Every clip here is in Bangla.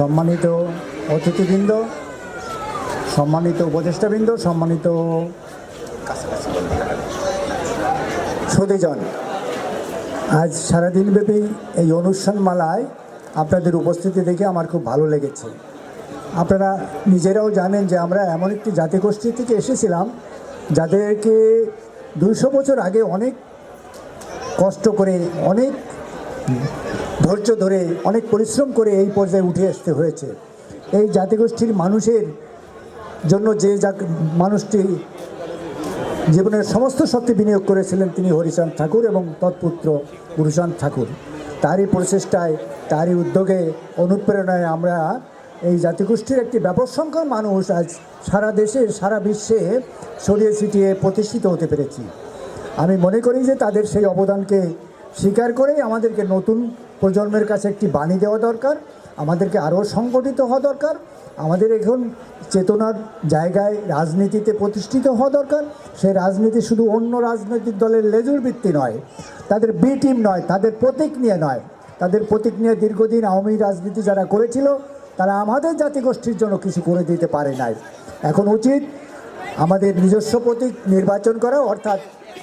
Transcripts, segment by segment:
সম্মানিত অতিথিবৃন্দ, সম্মানিত উপদেষ্টাবৃন্দ, সম্মানিত সুদীজন আজ সারাদিনব্যাপী এই অনুষ্ঠানমালায় আপনাদের উপস্থিতি দেখে আমার খুব ভালো লেগেছে। আপনারা নিজেরাও জানেন যে আমরা এমন একটি জাতিগোষ্ঠী থেকে এসেছিলাম, যাদেরকে দুইশো বছর আগে অনেক কষ্ট করে, অনেক ধৈর্য ধরে, অনেক পরিশ্রম করে এই পর্যায়ে উঠে আসতে হয়েছে। এই জাতিগোষ্ঠীর মানুষের জন্য যে মানুষটি জীবনের সমস্ত শক্তি বিনিয়োগ করেছিলেন তিনি হরিচাঁদ ঠাকুর এবং তৎপুত্র গুরুচাঁদ ঠাকুর। তারই প্রচেষ্টায়, তারই উদ্যোগে, অনুপ্রেরণায় আমরা এই জাতিগোষ্ঠীর একটি ব্যাপক সংখ্যক মানুষ আজ সারা দেশে, সারা বিশ্বে ছড়িয়ে ছিটিয়ে প্রতিষ্ঠিত হতে পেরেছি। আমি মনে করি যে তাদের সেই অবদানকে স্বীকার করেই আমাদেরকে নতুন প্রজন্মের কাছে একটি বাণী দেওয়া দরকার, আমাদেরকে আরও সংগঠিত হওয়া দরকার, আমাদের এখন চেতনার জায়গায় রাজনীতিতে প্রতিষ্ঠিত হওয়া দরকার। সেই রাজনীতি শুধু অন্য রাজনৈতিক দলের লেজুর ভিত্তি নয়, তাদের বি টিম নয়, তাদের প্রতীক নিয়ে নয়। তাদের প্রতীক নিয়ে দীর্ঘদিন আওয়ামী রাজনীতি যারা করেছিল, তারা আমাদের জাতিগোষ্ঠীর জন্য কিছু করে দিতে পারে নাই। এখন উচিত আমাদের নিজস্ব প্রতীক নির্বাচন করা, অর্থাৎ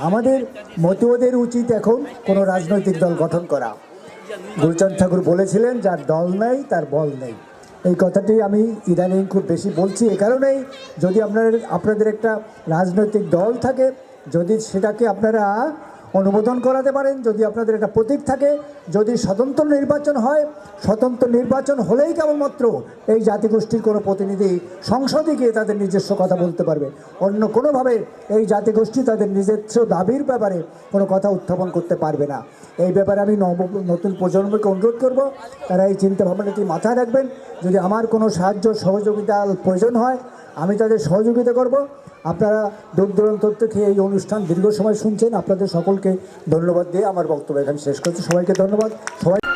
আমাদের মতুয়দের উচিত এখন কোনো রাজনৈতিক দল গঠন করা। গুরুচাঁদ ঠাকুর বলেছিলেন, যার দল নেই, তার বল নেই। এই কথাটি আমি ইদানিং খুব বেশি বলছি এ কারণেই যদি আপনার আপনাদের একটা রাজনৈতিক দল থাকে, যদি সেটাকে আপনারা অনুমোদন করাতে পারেন। যদি আপনাদের একটা প্রতীক থাকে, যদি স্বতন্ত্র নির্বাচন হয়, স্বতন্ত্র নির্বাচন হলেই কেবলমাত্র এই জাতিগোষ্ঠীর কোনো প্রতিনিধি সংসদে গিয়ে তাদের নিজস্ব কথা বলতে পারবে। অন্য কোনোভাবে এই জাতিগোষ্ঠী তাদের নিজস্ব দাবির ব্যাপারে কোনো কথা উত্থাপন করতে পারবে না। এই ব্যাপারে আমি নব, নতুন প্রজন্মকে অনুরোধ করব, তারা এই চিন্তা ভাবনাটি মাথায় রাখবেন। যদি আমার কোনো সাহায্য সহযোগিতার প্রয়োজন হয়, আমি তাদের সহযোগিতা করব। আপনারা দূর দূরান্ত থেকে এই অনুষ্ঠান দীর্ঘ সময় শুনছেন, আপনাদের সকলকে ধন্যবাদ দিয়ে আমার বক্তব্য এখানে শেষ করছি। সবাইকে ধন্যবাদ। সবাই